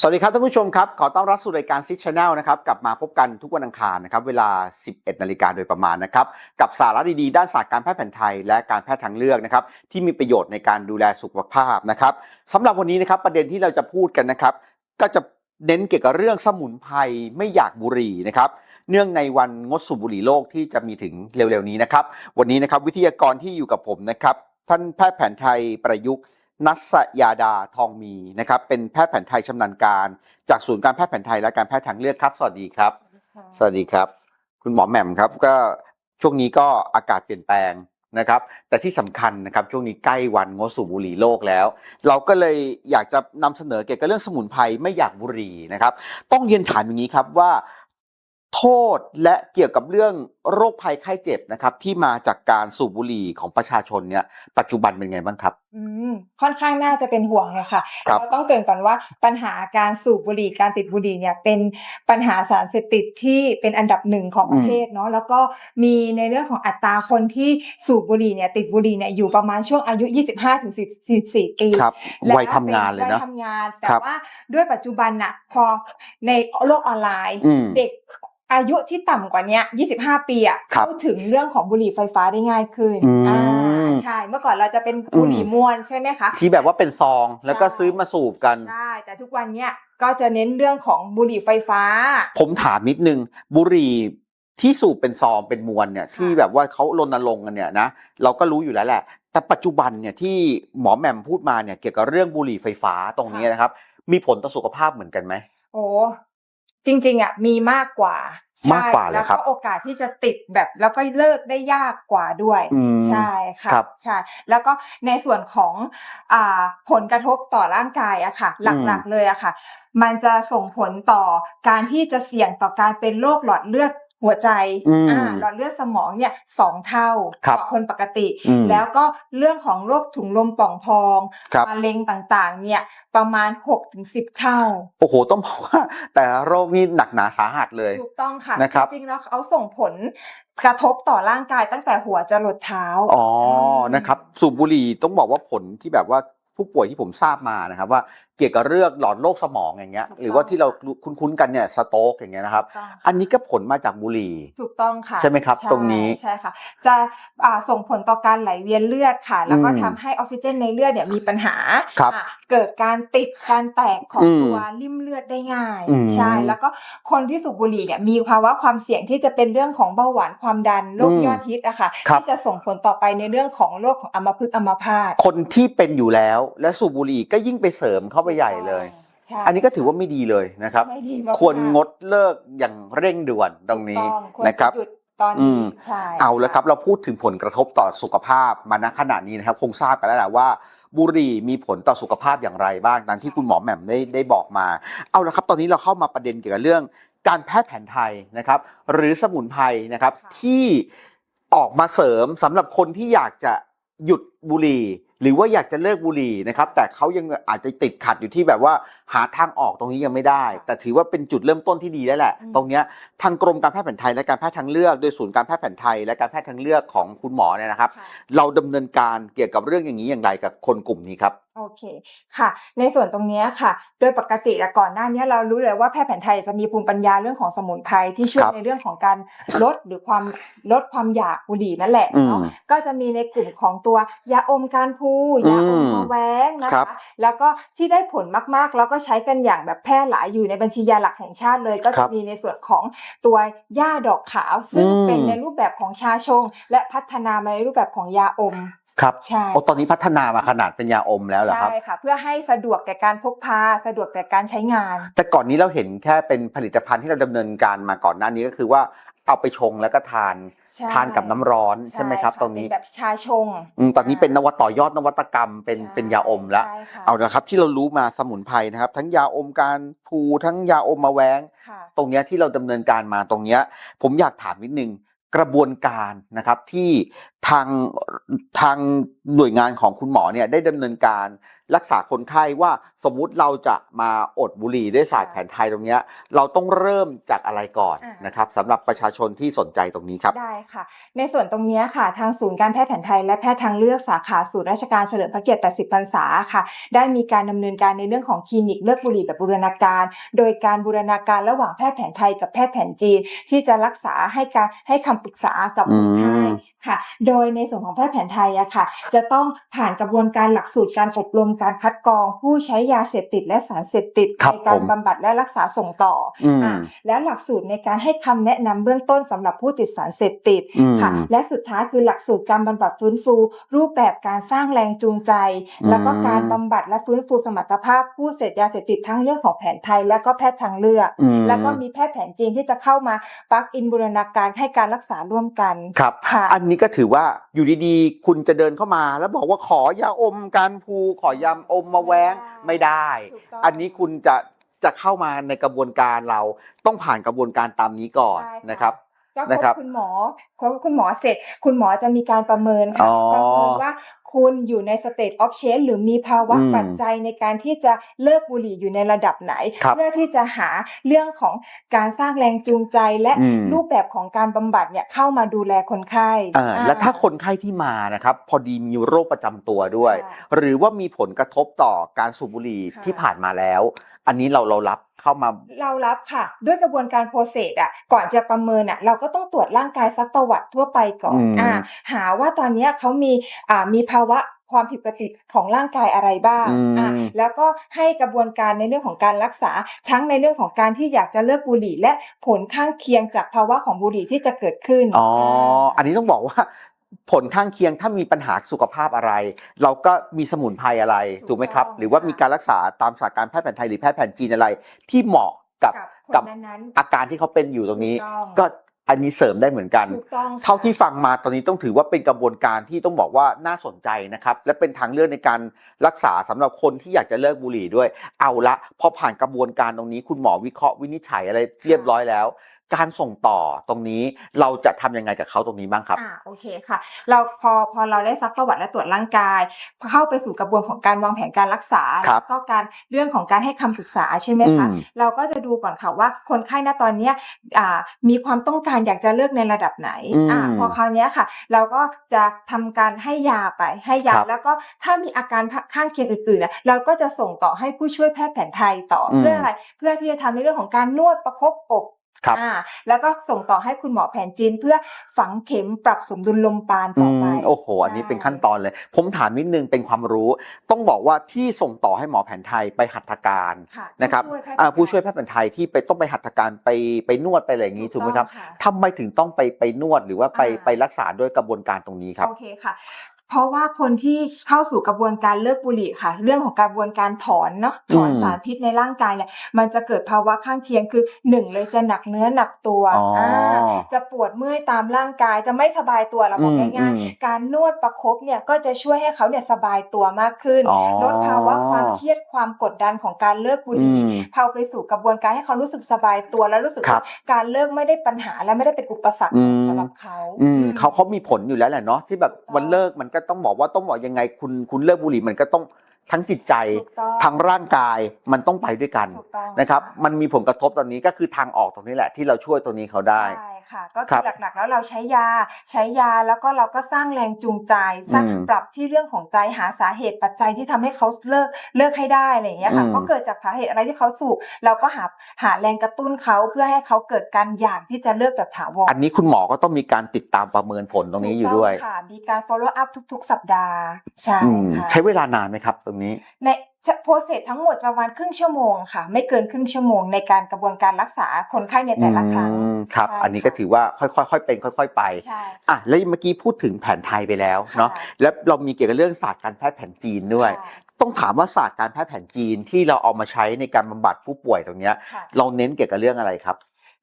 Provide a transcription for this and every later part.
สวัสดีครับท่านผู้ชมครับ ขอต้อนรับสู่รายการซิชแนลนะครับกลับมาพบกันทุกวันอังคารนะครับเวลา 11 นาฬิกาโดยประมาณนะครับกับสาระดีๆ ด้านศาสตร์การแพทย์แผนไทย และการแพทย์ทางเลือกนะครับที่มีประโยชน์ในการดูแลสุขภาพนะครับสำหรับวันนี้นะครับประเด็นที่เราจะพูดกันนะครับ ก็จะเน้นเกี่ยวกับเรื่องสมุนไพรไม่อยากบุหรี่นะครับเนื่องในวันงดสูบบุหรี่โลกที่จะมีถึงเร็วๆนี้นะครับ วันนี้นะครับวิทยากรที่อยู่กับผมนะครับท่านแพทย์แผนไทยประยุกต์ นัสยาดาทองมีนะครับเป็นแพทย์แผนไทยชำนาญการ จากศูนย์การแพทย์แผนไทยและการแพทย์ทางเลือกครับ สวัสดีครับ สวัสดีครับ คุณหมอแหม่มครับก็ช่วงนี้ก็อากาศเปลี่ยนแปลงนะครับ แต่ที่สำคัญนะครับช่วงนี้ใกล้วันงดสูบบุหรี่โลกแล้ว เราก็เลยอยากจะนำเสนอเกี่ยวกับเรื่องสมุนไพรไม่อยากบุหรี่นะครับ ต้องเรียนถามอย่างนี้ครับว่า โทษและเกี่ยวกับเรื่องโรคภัยไข้เจ็บนะครับ ที่มาจากการสูบบุหรี่ของประชาชนเนี่ยปัจจุบันเป็นไงบ้างครับอืมค่อนข้างน่าจะเป็นห่วงเลยค่ะครับเราต้องเกรินก่อนว่าปัญหาการสูบบุหรี่การติดบุหรี่เนี่ยเป็นปัญหาสารเสพติดที่เป็นอันดับหนึ่งของประเทศเนาะแล้วก็มีในเรื่องของอัตราคนที่สูบบุหรี่เนี่ยติดบุหรี่เนี่ยอยู่ประมาณช่วงอายุ 25ถึง14ปีครับและวัยทำงานเลยวันะยทำงานแต่ครับว่าด้วยปัจจุบันน่ะพอในโลกออนไลน์อืมเด็ก อายุที่ต่ำกว่าเนี้ย 25 ปีอะครับเข้าถึงเรื่องของบุหรี่ไฟฟ้าได้ง่ายขึ้นอืมอ่าใช่ เมื่อก่อนเราจะเป็นบุหรี่อืมมวนใช่ไหมคะ ที่แบบว่าเป็นซองแล้วก็ใช่ซื้อมาสูบกัน ใช่ แต่ทุกวันเนี้ยก็จะเน้นเรื่องของบุหรี่ไฟฟ้า ผมถามนิดนึง บุหรี่ที่สูบเป็นซองเป็นมวนเนี่ยที่แบบว่าเขารณรงค์กันเนี่ยนะเราก็รู้อยู่แล้วแหละ แต่ปัจจุบันเนี่ยที่หมอแหม่มพูดมาเนี่ยเกี่ยวกับเรื่องบุหรี่ไฟฟ้าตรงนี้นะครับ มีผลต่อสุขภาพเหมือนกันไหมโอ้ จริง ๆอะมีมากกว่าใช่มากกว่าเหรอครับแล้วก็โอกาสที่จะติดแบบแล้วก็เลิกได้ยากกว่าด้วยอืมใช่ค่ะครับใช่แล้วก็ในส่วนของอ่าผลกระทบต่อร่างกายอะค่ะ หลักๆเลยอะค่ะ มันจะส่งผลต่อการที่จะเสี่ยงต่อการเป็นโรคหลอดเลือด หัวใจอืมอ่าหลอดเลือดสมองเนี่ยสองเท่าครับกว่าคนปกติอืมแล้วก็เรื่องของโรคถุงลมป่องพองครับมะเร็งต่างๆ เนี่ยประมาณ6-10ถึง10 เท่า โอ้โห ต้องบอกว่า แต่โรคนี้หนักหนาสาหัสเลย ถูกต้องค่ะนะครับจริงๆแล้วเขาส่งผลกระทบต่อร่างกายตั้งแต่หัวจรดเท้า อ๋อมนะครับ สูบบุหรี่ต้องบอกว่าผลที่แบบว่าผู้ป่วยที่ผมทราบมานะครับว่าเกี่ยวกับเรื่องหลอดโรคสมองอย่างเงี้ย ถูกต้องหรือว่าที่เราคุ้นๆกันเนี่ยสโตรกอย่างเงี้ยนะครับ ถูกต้องค่ะอันนี้ก็ผลมาจากบุหรี่ ถูกต้องค่ะใช่ไหมครับตรงนี้ใช่ค่ะ จะอ่าส่งผลต่อการไหลเวียนเลือดค่ะ แล้วก็อืมทำให้ออกซิเจนในเลือดเนี่ยมีปัญหาครับอะเกิดการติดการแตกของอืมตัวริ่มเลือดได้ง่าย อืมใช่ แล้วก็คนที่สูบบุหรี่เนี่ยมีภาวะความเสี่ยงที่จะเป็นเรื่องของเบาหวานความดันโรคอืมยอดฮิตอะค่ะครับ ที่จะส่งผลต่อไปในเรื่องของโรคของอัมพฤกษ์อัมพาต คนที่เป็นอยู่แล้ว และสูบบุหรี่ก็ยิ่งไปเสริมเข้าไปใหญ่เลย ใช่อันนี้ก็ถือว่าไม่ดีเลยนะครับ ไม่ดีมากๆควรงดเลิกอย่างเร่งด่วนตรงนี้ถูกต้องวนะครับจหยุดตอนอืนี้ม ใช่เอาแล้วครับเราพูดถึงผลกระทบต่อสุขภาพมาณขณะนี้นะครับ คงทราบกันแล้วแหละว่า บุหรี่มีผลต่อสุขภาพอย่างไรบ้างตามที่คุณหมอแหม่มได้ได้บอกมา เอาละครับตอนนี้เราเข้ามาประเด็นเกี่ยวกับเรื่อง การแพทย์แผนไทยนะครับ หรือสมุนไพรนะครับที่ออกมาเสริมสำหรับคนที่อยากจะหยุดบุหรี่ หรือว่าอยากจะเลิกบุหรี่นะครับแต่เขายังอาจจะติดขัดอยู่ที่แบบว่าหาทางออกตรงนี้ยังไม่ได้ แต่ถือว่าเป็นจุดเริ่มต้นที่ดีแล้วแหละ ตรงเนี้ยทางกรมการแพทย์แผนไทยและการแพทย์ทางเลือกโดยศูนย์การแพทย์แผนไทยและการแพทย์ทางเลือกของคุณหมอเนี่ยนะครับค่ะเราดำเนินการเกี่ยวกับเรื่องอย่างนี้อย่างไรกับคนกลุ่มนี้ครับโอเคค่ะ ในส่วนตรงเนี้ยค่ะ โดยปกติและก่อนหน้าเนี้ยเรารู้เลยว่าแพทย์แผนไทยจะมีภูมิปัญญาเรื่องของสมุนไพรที่ช่วยครับในเรื่องของการลดหรือความลดความอยากบุหรี่นั่นแหละอืมเนาะก็จะมีในกลุ่มของตัวยาอมการพูยาอมอืมมะแว้งนะครัคะบแล้วก็ที่ได้ผลมากๆ แล้วก็ใช้กันอย่างแบบแพร่หลายอยู่ในบัญชียาหลักแห่งชาติเลย ก็ครัจะบมีในส่วนของตัวหญ้าดอกขาว ซึ่งอืม เป็นในรูปแบบของชาชง และพัฒนามาในรูปแบบของยาอมครับใช่ โอ้ตอนนี้พัฒนามาขนาดเป็นยาอมแล้วเหรอครับ ใช่ค่ะ เพื่อให้สะดวกแก่การพกพาสะดวกแก่การใช้งาน แต่ก่อนนี้เราเห็นแค่เป็นผลิตภัณฑ์ที่เราดำเนินการมาก่อนหน้านี้ก็คือว่า เอาไปชงแล้วก็ทานใช่ทานกับน้ำร้อนใช่ไหมครับะตรงนี้ เป็นแบบชาชงอืมตอนนี้เป็นนวัตต่อยอดนวัตกรรมเป็นใช่เป็นยาอมแล้วใช่ค่ะเอาละครับที่เรารู้มาสมุนไพรนะครับ ทั้งยาอมการพูทั้งยาอมมะแวง ค่ะ ตรงเนี้ยที่เราดำเนินการมาตรงเนี้ยผมอยากถามนิดนึงกระบวนการนะครับที่ทางทางหน่วยงานของคุณหมอเนี่ยได้ดำเนินการ รักษาคนไข้ว่าสมมุติเราจะมาอดบุหรี่ด้วยศาสตร์แผนไทยตรงเนี้ยเราต้องเริ่มจากอะไรก่อนอ่านนะครับสำหรับประชาชนที่สนใจตรงนี้ครับได้ค่ะ ในส่วนตรงเนี้ยค่ะ ทางศูนย์การแพทย์แผนไทย และแพทย์ทางเลือกสาขาศูนย์ราชการเฉลิมพระเกียรติ 80 พรรษาค่ะ ได้มีการดำเนินการในเรื่องของคลินิกเลิกบุหรี่แบบบูรณาการ โดยการบูรณาการระหว่างแพทย์แผนไทยกับแพทย์แผนจีน ที่จะรักษาให้การให้คำปรึกษากับคนไข้อืมค่ะ โดยในส่วนของแพทย์แผนไทยอะค่ะ จะต้องผ่านกระบวนการหลักสูตรการอบรมการคัดกรองผู้ใช้ยาเสพติดและสารเสพติดครับในการผมบำบัดและรักษาส่งต่อออืมอะและหลักสูตรในการให้คำแนะนำเบื้องต้นสำหรับผู้ติดสารเสพติดอืมค่ะ และสุดท้ายคือหลักสูตรการบำบัดฟื้นฟู รูปแบบการสร้างแรงจูงใจอืมแล้วก็การบำบัดและฟื้นฟูสมรรถภาพผู้เสพยาเสพติดทั้งเรื่องของแผนไทย และก็แพทย์ทางเลือกอืมแล้วก็มีแพทย์แผนจีนที่จะเข้ามาปลักอินบูรณาการให้การรักษาร่วมกันครับค่ะอันนี้ก็ถือว่าอยู่ดีๆ คุณจะเดินเข้ามา แล้วบอกว่าขอยาอมการภูขอยาอมมาแว้งไม่ได้ ถูกต้องอันนี้คุณจะจะเข้ามาในกระบวนการเราต้องผ่านกระบวนการตามนี้ก่อนใช่ค่ะ นะครับ ก็พนะบครับคุณหมอพบคุณหมอเสร็จ คุณหมอจะมีการประเมินอ๋ค่ะอประเมินว่าคุณอยู่ในสเต e ออฟเชนหรือมีภาวะอืมปัจจัยในการที่จะเลิกบุหรี่อยู่ในระดับไหนครับเพื่อที่จะหาเรื่องของการสร้างแรงจูงใจและอืมรูปแบบของการบำบัดเนี่ยเข้ามาดูแลคนไข้อ่าอ่าแล้วถ้าคนไข้ที่มานะครับพอดีมีโรคประจำตัวด้วยค่ะหรือว่ามีผลกระทบต่อการสูบบุหรี่ค่ะที่ผ่านมาแล้ว อันนี้เราเรารับ เข้ามา เรารับค่ะ ด้วยกระบวนการโปรเซสอะก่อนจะประเมินอะเราก็ต้องตรวจร่างกายซักประวัติทั่วไปก่อนอืมอ่าหาว่าตอนเนี้ยเขามีอ่ามีภาวะความผิดปกติของร่างกายอะไรบ้างอืมอ่าแล้วก็ให้กระบวนการในเรื่องของการรักษา ทั้งในเรื่องของการที่อยากจะเลิกบุหรี่ และผลข้างเคียงจากภาวะของบุหรี่ที่จะเกิดขึ้น อ๋อาอันนี้ต้องบอกว่า ผลข้างเคียงถ้ามีปัญหาสุขภาพอะไร เราก็มีสมุนไพรอะไรถูกถูกไหมครับต้องหรือว่าค่ะมีการรักษาตามศาสตร์การแพทย์แผนไทยหรือแพทย์แผนจีนอะไร ที่เหมาะกับกับคนนั้นๆอาการที่เขาเป็นอยู่ตรงนี้ถูกต้องก็อันนี้เสริมได้เหมือนกันถูกต้องค่ะเท่าที่ฟังมาตอนนี้ต้องถือว่าเป็นกระบวนการที่ต้องบอกว่าน่าสนใจนะครับ และเป็นทางเลือกในการรักษาสำหรับคนที่อยากจะเลิกบุหรี่ด้วย เอาละพอผ่านกระบวนการตรงนี้ คุณหมอวิเคราะห์วินิจฉัยอะไรเรียบร้อยแล้ว การส่งต่อตรงนี้เราจะทำยังไงกับเขาตรงนี้บ้างครับอ่าโอเคค่ะ เราพอพอเราได้ซักประวัติและตรวจร่างกายพอเข้าไปสู่กระบวนของการวางแผนการรักษาครับแล้วก็การเรื่องของการให้คำปรึกษาใช่ไหมคะอืมเราก็จะดูก่อนค่ะว่าคนไข้ณตอนเนี้ยอ่ามีความต้องการอยากจะเลิกในระดับไหนอืมอ่าพอคราวเนี้ยค่ะ เราก็จะทำการให้ยาไปให้ยาครับแล้วก็ถ้ามีอาการข้างเคียงอื่นๆน่ะเราก็จะส่งต่อให้ผู้ช่วยแพทย์แผนไทยต่ออมเพื่ออะไร เพื่อที่จะทำในเรื่องของการนวดประคบอก ครับอ่าแล้วก็ส่งต่อให้คุณหมอแผนจีนเพื่อฝังเข็มปรับสมดุลลมปราณต่อไปมโอ้โห อันนี้เป็นขั้นตอนเลย ผมถามนิดนึงเป็นความรู้ ต้องบอกว่าที่ส่งต่อให้หมอแผนไทยไปหัตถการค่ะนะครับผู้ช่วยแพทย์อ่าผู้ช่วยแพทย์แผนไทยที่ไปต้องไปหัตถการไปไปนวดไปอะไรอย่างนี้ถูกไหมครับต้องะทำไมถึงต้องไปไปนวดหรือว่าไปอ่าไปรักษาด้วยกระบวนการตรงนี้ครับโอเคค่ะ เพราะว่าคนที่เข้าสู่กระบวนการเลิกบุหรี่ค่ะ เรื่องของกระบวนการถอนเนาะถอนอืมสารพิษในร่างกายเนี่ยมันจะเกิดภาวะข้างเคียงคือหนึ่งเลยจะหนักเนื้อหนักตัวอ๋ออ่าจะปวดเมื่อยตามร่างกายจะไม่สบายตัวเราบอกอืมง่ายอืมๆการนวดประคบเนี่ยก็จะช่วยให้เขาเนี่ยสบายตัวมากขึ้นอ๋อลดภาวะความเครียดความกดดันของการเลิกบุหรี่อืมพาไปสู่กระบวนการให้เขารู้สึกสบายตัวแล้วรู้สึกครัว่าบการเลิกไม่ได้ปัญหาและไม่ได้เป็นอุปสรรคอืมสำหรับเขาอืมอืมเขาเขามีผลอยู่แล้วแหละเนาะที่แบบถูกต้องวันเลิกมันก็ต้องบอกว่าต้องบอกยังไงคุณคุณเลิกบุหรี่มันก็ต้องทั้งจิตใจถูกต้องทั้งร่างกายมันต้องไปด้วยกันถูกต้องนะครับ มันมีผลกระทบตอนนี้ก็คือทางออกตรงนี้แหละที่เราช่วยตัวนี้เขาได้ ใช่ ค่ะ ก็ครัคืบอหลักๆ แล้วเราใช้ยาใช้ยาแล้วก็เราก็สร้างแรงจูงใจสร้างอืมปรับที่เรื่องของใจหาสาเหตุปัจจัยที่ทำให้เขาเลิกเลิกให้ได้อะไรอย่างเงี้ยค่ะอืมเขาเกิดจากสาเหตุอะไรที่เขาสูบเราก็หาหาแรงกระตุ้นเขาเพื่อให้เขาเกิดการอยากที่จะเลิกแบบถาวรอันนี้คุณหมอก็ต้องมีการติดตามประเมินผลตรงนี้อยู่ด้วยถูกต้งค่ะมีการ follow up ทุก ๆ สัปดาห์ใช่อืมค่ะใช้เวลานานไหมครับ ตรงนี้ใน โปรเซสทั้งหมดประมาณครึ่งชั่วโมงค่ะ ไม่เกินครึ่งชั่วโมงในการกระบวนการรักษาคนไข้ในแต่ละครั้งอืมครับใช่อันนี้ก็ค่ะถือว่าค่อยๆค่อยเป็นค่อย ๆ ไปใช่อะแล้วเมื่อกี้พูดถึงแผนไทยไปแล้วเนาะค่แล้วเรามีเกี่ยวกับเรื่องศาสตร์การแพทย์แผนจีนด้วยค่ะต้องถามว่าศาสตร์การแพทย์แผนจีนที่เราเอามาใช้ในการบำบัดผู้ป่วยตรงเนี้ยค่ะเราเน้นเกี่ยวกับเรื่องอะไรครับ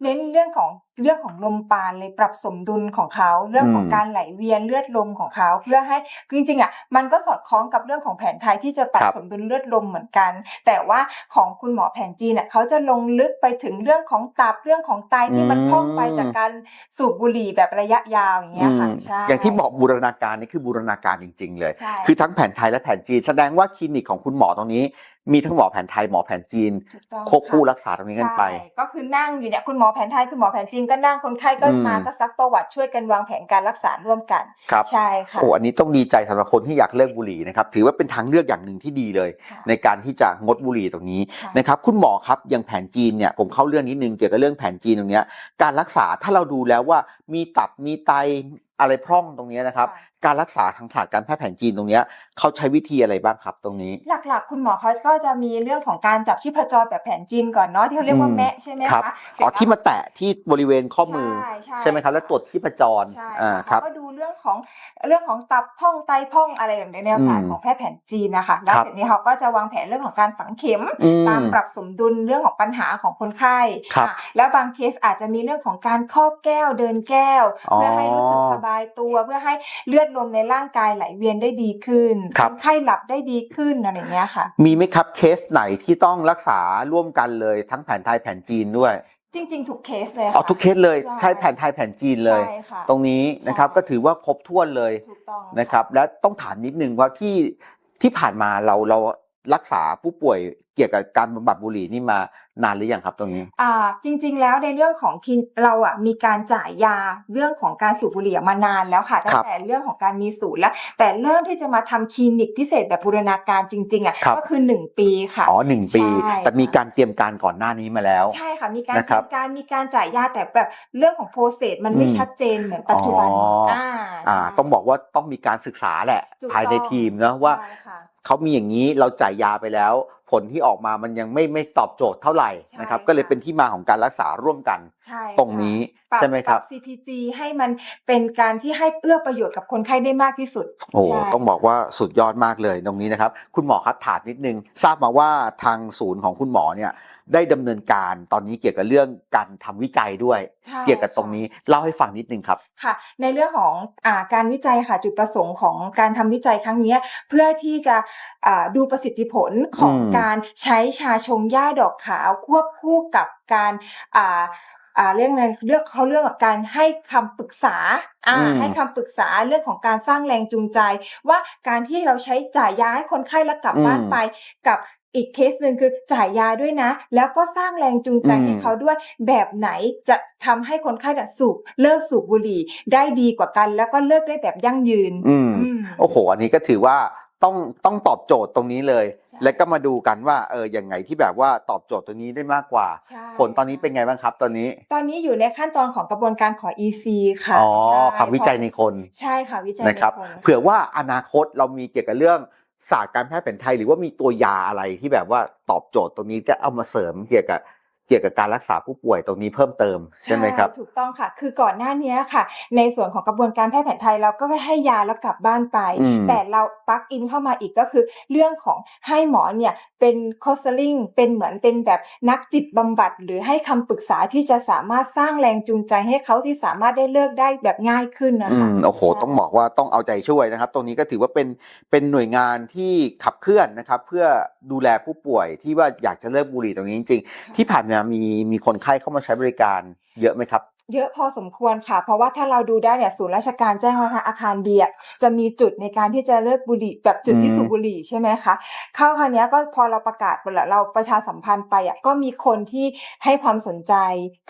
เน้นเรื่องของ เรื่องของลมปราณเลยปรับสมดุลของเขาเรื่องของอืมการไหลเวียนเลือดลมของเขาเพื่อให้คือจริงๆอะมันก็สอดคล้องกับเรื่องของแผนไทยที่จะปรับครับสมดุลเลือดลมเหมือนกัน แต่ว่าของคุณหมอแผนจีนอะเขาจะลงลึกไปถึงเรื่องของตับเรื่องของไตที่มันอืมพร่องไปจากการสูบบุหรี่แบบระยะยาวอย่างเงี้ยค่ะอืมใช่อย่างที่บอกบูรณาการนี่คือบูรณาการจริง ๆ เลยใช่คือทั้งแผนไทยและแผนจีน แสดงว่าคลินิกของคุณหมอตรงนี้มีทั้งหมอแผนไทยหมอแผนจีนถูกต้องควบคู่ะรักษาตรงนี้กันไปใช่ก็คือนั่งอยู่เนี่ยคุณหมอแผนไทยคุณหมอแผนจีนก็นั่งคนไข้ก็อืมมาก็ซักประวัติช่วยกันวางแผนการรักษาร่วมกันครับใช่ค่ะโอ้อันนี้ต้องดีใจสำหรับคนที่อยากเลิกบุหรี่นะครับถือว่าเป็นทางเลือกอย่างหนึ่งที่ดีเลยค่ะในการที่จะงดบุหรี่ตรงนี้ค่ะนะครับคุณหมอครับอย่างแผนจีนเนี่ยผมเข้าเรื่องนิดนึงเกี่ยวกับเรื่องแผนจีนตรงเนี้ยการรักษาถ้าเราดูแล้วว่ามีตับมีไตอะไรพร่องตรงเนี้ยนะครับค่ะ การรักษาทางศาสตร์การแพทย์แผนจีนตรงเนี้ยเขาใช้วิธีอะไรบ้างครับตรงนี้ หลักๆ คุณหมอเขาก็จะมีเรื่องของการจับชีพจรแบบแผนจีนก่อนเนาะที่เขาเรียกว่าอืมแมะใช่ไหมครับคะอ๋อที่มาแตะที่บริเวณข้อมือใช่ใช่ใช่ ไหมครับ แล้วตรวจที่ประจรใช่อ่าค่ะครับเขาก็ดูเรื่องของเรื่องของตับพ่องไตพ่องอะไรอย่างในแนวศาสตอืร์มของแพทย์แผนจีนนะคะแล้วครับเสร็จนี้เขาก็จะวางแผนเรื่องของการฝังเข็ม อืมตามปรับสมดุลเรื่องของปัญหาของคนไข้ครับอะแล้วบางเคสอาจจะมีเรื่องของการครอบแก้วเดินแก้ว อ๋อ เพื่อให้รู้สึกสบายตัวเพื่อให้เลือดลมในร่างกายไหลเวียนได้ดีขึ้นครับนไข้หลับได้ดีขึ้นอะไรอย่างเงี้ยค่ะ มีไหมครับเคสไหนที่ต้องรักษาร่วมกันเลยทั้งแผนไทยแผนจีนด้วย จริง ๆ ทุกเคสเลยค่ะเอาทุกเคสเลยใช่ใช้แผนไทยแผนจีนเลยใช่ค่ะตรงนี้นะครับใช่ก็ถือว่าครบถ้วนเลยถูกต้องนะครับ และต้องถามนิดนึงว่าที่ที่ผ่านมาเราเรา รักษาผู้ป่วยเกี่ยวกับการบำบัดบุหรี่นี่มานานหรือยังครับตรงนี้ อ่าจริงๆแล้วในเรื่องของคินเราอะมีการจ่ายยาเรื่องของการสูบบุหรี่มานานแล้วค่ะตั้ครังบแต่เรื่องของการมีศูนย์แล้ว แต่เริ่มที่จะมาทำคลินิกพิเศษแบบบูรณาการจริงๆอะครับก็คือหนึ่งปีค่ะอ๋อหนึ่งปีใช่แต่มีการเตรียมการก่อนหน้านี้มาแล้ว ใช่ค่ะมีการนะครับจัดการมีการจ่ายยาแต่แบบเรื่องของโปรเซสมันไม่อืมชัดเจนเหมือนปัจจุบันอ๋ออ่อ่าอ่าใช่ต้องบอกว่าต้องมีการศึกษาแหละถูกภายในต้องทีมนะว่าใช่ค่ะ เขามีอย่างนี้เราจ่ายยาไปแล้ว ผลที่ออกมามันยังไม่ไม่ตอบโจทย์เท่าไหร่ใช่นะครับค่ะก็เลยเป็นที่มาของการรักษาร่วมกันใช่ตรงนี้ปรับใช่ไหมครับป CPG ให้มันเป็นการที่ให้เอื้อประโยชน์กับคนไข้ได้มากที่สุด โอ้ใช่ต้องบอกว่าสุดยอดมากเลยตรงนี้นะครับ คุณหมอครับถามนิดนึง ทราบมาว่าทางศูนย์ของคุณหมอเนี่ย ได้ดำเนินการตอนนี้เกี่ยวกับเรื่องการทำวิจัยด้วยใช่เกี่ยวกับตรงนี้เล่าให้ฟังนิดนึงครับค่ะ ในเรื่องของอาการวิจัยค่ะจุดประสงค์ของการทำวิจัยครั้งเนี้ยเพื่อที่จะอ่าดูประสิทธิผลของอืมการใช้ชาชงหญ้าดอกขาวควบคู่กับการอ่าอ่าเรื่องอะไรเรื่องเขาเรื่องของการให้คำปรึกษาอ่าอืมให้คำปรึกษาเรื่องของการสร้างแรงจูงใจ ว่าการที่เราใช้จ่ายยาให้คนไข้แล้วกลับบ้านไป กับ อีกเคสหนึ่งคือจ่ายยาด้วยนะ แล้วก็สร้างแรงจูงใจอืมให้เขาด้วยแบบไหนจะทำให้คนไข้น่ะสูบเลิกสูบบุหรี่ได้ดีกว่ากัน แล้วก็เลิกได้แบบยั่งยืนอืมอืมโอ้โห อันนี้ก็ถือว่าต้องต้องตอบโจทย์ตรงนี้เลยใช่แล้วก็มาดูกันว่าเออยังไงที่แบบว่าตอบโจทย์ตัวนี้ได้มากกว่าใช่ผลตอนนี้เป็นไงบ้างครับตอนนี้ ตอนนี้อยู่ในขั้นตอนของกระบวนการขอ EC ค่ะอ๋อใช่ครับวิจัยในคน ใช่ค่ะวิจัยนะครับในคนเผื่อว่าอนาคตเรามีเกี่ยวกับเรื่อง ศาสตร์การแพทย์แผนไทย หรือว่ามีตัวยาอะไรที่แบบว่าตอบโจทย์ตรงนี้จะเอามาเสริมเกี่ยวกับ กี่ยวกับการรักษาผู้ป่วยตรงนี้เพิ่มเติมใช่ไหมครับถูกต้องค่ะ คือก่อนหน้านี้ค่ะ ในส่วนของกระบวนการแพทย์แผนไทยเราก็ให้ยาแล้วกลับบ้านไปอืมแต่เราปลักอินเข้ามาอีกก็คือ เรื่องของให้หมอเนี่ยเป็นคอสลิงเป็นเหมือนเป็นแบบนักจิตบำบัด หรือให้คำปรึกษาที่จะสามารถสร้างแรงจูงใจให้เขาที่สามารถได้เลิกได้แบบง่ายขึ้นนะอืคะมโอ้โหใช่ต้องบอกว่าต้องเอาใจช่วยนะครับ ตรงนี้ก็ถือว่าเป็นเป็นหน่วยงานที่ขับเคลื่อนนะครับ เพื่อดูแลผู้ป่วยที่ว่าอยากจะเลิกบุหรี่ตรงนี้จริง ๆ ที่ผ่านมามีมีคนไข้เข้ามาใช้บริการเยอะไหมครับ เยอะพอสมควรค่ะ เพราะว่าถ้าเราดูได้เนี่ยศูนย์ราชการแจ้งวัฒนะอาคารเบียร์จะมีจุดในการที่จะเลิกบุหรี่แบบจุดที่อืมสูบบุหรี่ใช่ไหมคะเข้าคราวเนี้ยก็พอเราประกาศไปแล้วเราประชาสัมพันธ์ไปอะก็มีคนที่ให้ความสนใจ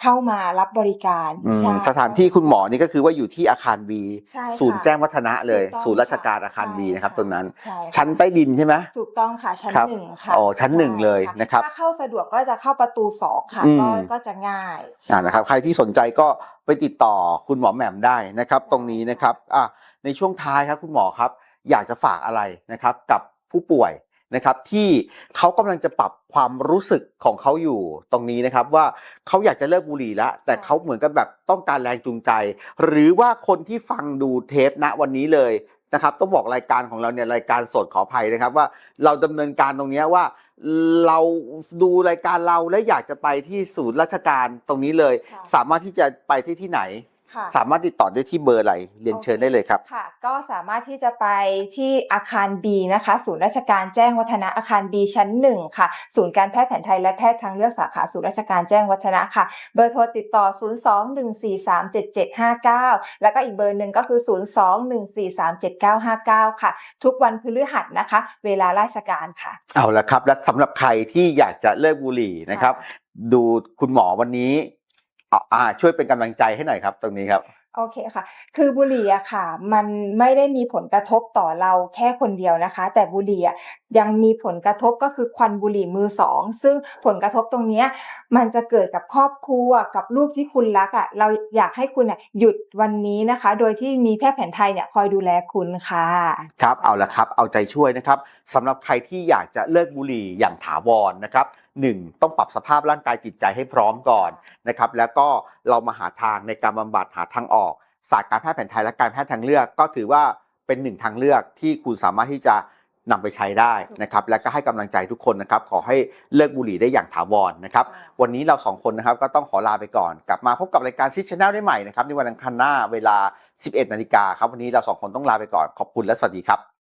เข้ามารับบริการอืมใช่สถานที่คุณหมอนี่ก็คือว่าอยู่ที่อาคารบีใช่ค่ะศูนย์แจ้งวัฒนะเลยถูกต้องศูนย์ราชการอาคารใช่บีนะครับค่ะตรงนั้นใช่ค่ะชั้นใต้ดินใช่ไหมถูกต้องค่ะชั้นครับหนึ่งค่ะอ๋อชั้นหนึ่งเลยใช่นะครับถ้าเข้าสะดวกก็จะเข้าประตูสองค่ะอืมก็ก็จะง่ายอ่านะครับใครที่สนใจก็ไปติดต่อคุณหมอแหม่มได้นะครับตรงนี้นะครับอะในช่วงท้ายครับคุณหมอครับ อยากจะฝากอะไรนะครับกับผู้ป่วยนะครับที่เขากำลังจะปรับความรู้สึกของเขาอยู่ตรงนี้นะครับ ว่าเขาอยากจะเลิกบุหรี่แล้ว แต่เขาเหมือนกับแบบต้องการแรงจูงใจ หรือว่าคนที่ฟังดูเทปณวันนี้เลยนะครับ ต้องบอกรายการของเราเนี่ยรายการสดขออภัยนะครับ ว่าเราดำเนินการตรงนี้ว่า เราดูรายการเราและอยากจะไปที่ศูนย์ราชการตรงนี้เลยค่ะสามารถที่จะไปที่ที่ไหน ค่ะ สามารถติดต่อได้ที่เบอร์อะไรเรียนเชิญได้เลยครับ ค่ะ ก็สามารถที่จะไปที่อาคาร B นะคะ ศูนย์ราชการแจ้งวัฒนะอาคาร B ชั้น 1 ค่ะ ศูนย์การแพทย์แผนไทยและแพทย์ทางเลือกสาขาศูนย์ราชการแจ้งวัฒนะค่ะ เบอร์โทรติดต่อ 02-143-7759 แล้วก็อีกเบอร์หนึ่งก็คือ 02-143-7959 ค่ะ ทุกวันพฤหัสนะคะ เวลาราชการค่ะ เอาละครับ และสำหรับใครที่อยากจะเลิกบุหรี่นะครับ ดูคุณหมอวันนี้เอาอ่าช่วยเป็นกำลังใจให้หน่อยครับ ตรงนี้ครับโอเคค่ะ คือบุหรี่อะค่ะ มันไม่ได้มีผลกระทบต่อเราแค่คนเดียวนะคะ แต่บุหรี่อะยังมีผลกระทบก็คือควันบุหรี่มือสอง ซึ่งผลกระทบตรงเนี้ยมันจะเกิดกับครอบครัวกับลูกที่คุณรักอะเราอยากให้คุณอะหยุดวันนี้นะคะ โดยที่มีแพทย์แผนไทยเนี่ยคอยดูแลคุณค่ะ ครับ เอาละครับ เอาใจช่วยนะครับสำหรับใครที่อยากจะเลิกบุหรี่อย่างถาวรนะครับหนึ่งต้องปรับสภาพร่างกายจิตใจให้พร้อมก่อนนะครับแล้วก็เรามาหาทางในการบำบัดหาทางออก ศาสตร์การแพทย์แผนไทยและการแพทย์ทางเลือก ก็ถือว่าเป็นหนึ่งทางเลือกที่คุณสามารถที่จะนำไปใช้ได้นะครับและก็ให้กำลังใจทุกคนนะครับขอให้เลิกบุหรี่ได้อย่างถาวรนะครับวันนี้เราสองคนนะครับก็ต้องขอลาไปก่อน กลับมาพบกับรายการซิชแนลได้ใหม่นะครับในวันอังคารหน้าเวลา 11นาฬิกาครับวันนี้เราสองคนต้องลาไปก่อนขอบคุณและสวัสดีครับ